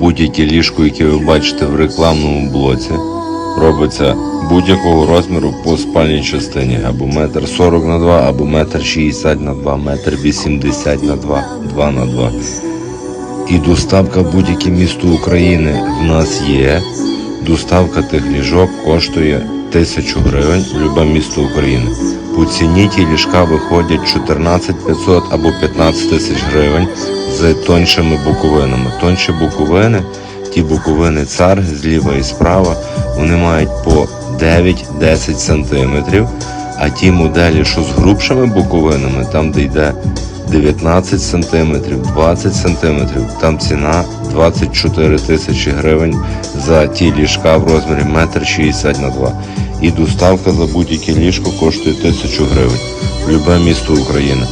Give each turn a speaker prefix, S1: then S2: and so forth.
S1: будь-яке ліжко, яке ви бачите в рекламному блоці, робиться будь-якого розміру по спальній частині. Або метр 40 на 2, або метр 60 на 2, метр 80 на 2, 2 на 2. І доставка будь-яке місто України в нас є. Доставка тих ліжок коштує тисячу гривень в любе місто України. По ціні ті ліжка виходять 14 500 або 15 тисяч гривень з тоншими боковинами. Тонші боковини, ті боковини цар зліва і справа, вони мають по 9-10 сантиметрів. А ті моделі, що з грубшими боковинами, там де йде 19 сантиметрів, 20 сантиметрів, там ціна 24 тисячі гривень за ті ліжка в розмірі 1,60 на 2. І доставка за будь-яке ліжко коштує тисячу гривень в любе місто України.